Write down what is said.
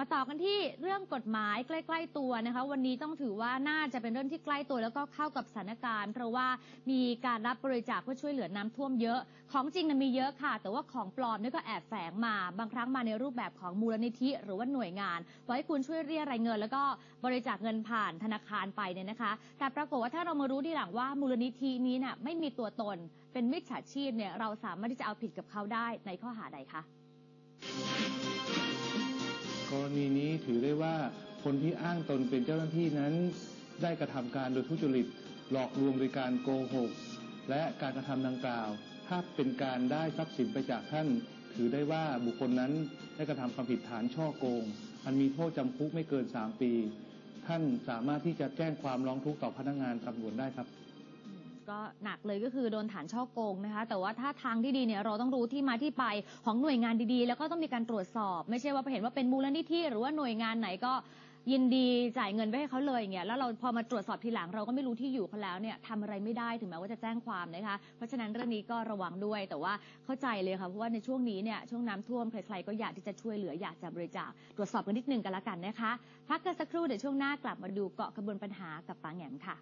มาต่อกันที่เรื่องกฎหมายใกล้ ๆ ตัวนะคะ วันนี้ต้องถือว่าน่าจะเป็นเรื่องที่ใกล้ตัวแล้วก็เข้ากับสถานการณ์ เพราะว่ามีการรับบริจาคเพื่อช่วยเหลือน้ำท่วมเยอะ ของจริงนะมีเยอะค่ะ แต่ว่าของปลอมนี่ก็แอบแฝงมา บางครั้งมาในรูปแบบของมูลนิธิ หรือว่าหน่วยงานไว้ให้คุณช่วยเรียรายเงิน แล้วก็บริจาคเงินผ่านธนาคารไปเนี่ยนะคะ แต่ปรากฏว่าถ้าเรามารู้ทีหลังว่ามูลนิธินี้น่ะไม่มีตัวตน เป็นมิจฉาชีพเนี่ยเราสามารถที่จะเอาผิดกับเขาได้ในข้อหาใดคะ ณีนี้ถือได้ว่าคนที่อ้างตนเป็นเจ้าหน้าที่นั้น ได้กระทำการโดยทุจริตหลอกลวงโดยการโกหก และการกระทำดังกล่าว ถ้าเป็นการได้ทรัพย์สินไปจากท่าน ถือได้ว่าบุคคลนั้นได้กระทำความผิดฐานช่อโกง อันมีโทษจำคุกไม่เกิน 3 ปี ท่านสามารถที่จะแจ้งความร้องทุกข์ต่อพนักงานตำรวจได้ครับ ก็หนักเลยก็คือโดนฐานช่อโกงนะคะ แต่ว่าถ้าทางที่ดีเนี่ยเราต้องรู้ที่มาที่ไปของหน่วยงานดีๆ แล้วก็ต้องมีการตรวจสอบ ไม่ใช่ว่าไปเห็นว่าเป็นมูลนิธิหรือว่าหน่วยงานไหนก็ยินดีจ่ายเงินไปให้เขาเลยอย่างเงี้ยแล้วเราพอมาตรวจสอบทีหลังเราก็ไม่รู้ที่อยู่เขาแล้วเนี่ยทำอะไรไม่ได้ถึงแม้ว่าจะแจ้งความนะคะเพราะฉะนั้นเรื่องนี้ก็ระวังด้วย แต่ว่าเข้าใจเลยค่ะเพราะว่าในช่วงนี้เนี่ยช่วงน้ำท่วมใครๆก็อยากที่จะช่วยเหลืออยากจะบริจาคตรวจสอบกันนิดนึงกันละกันนะคะพักกันสักครู่เดี๋ยวช่วงหน้ากลับมาดูเกาะกระบวนปัญหากับปาแหงมค่ะ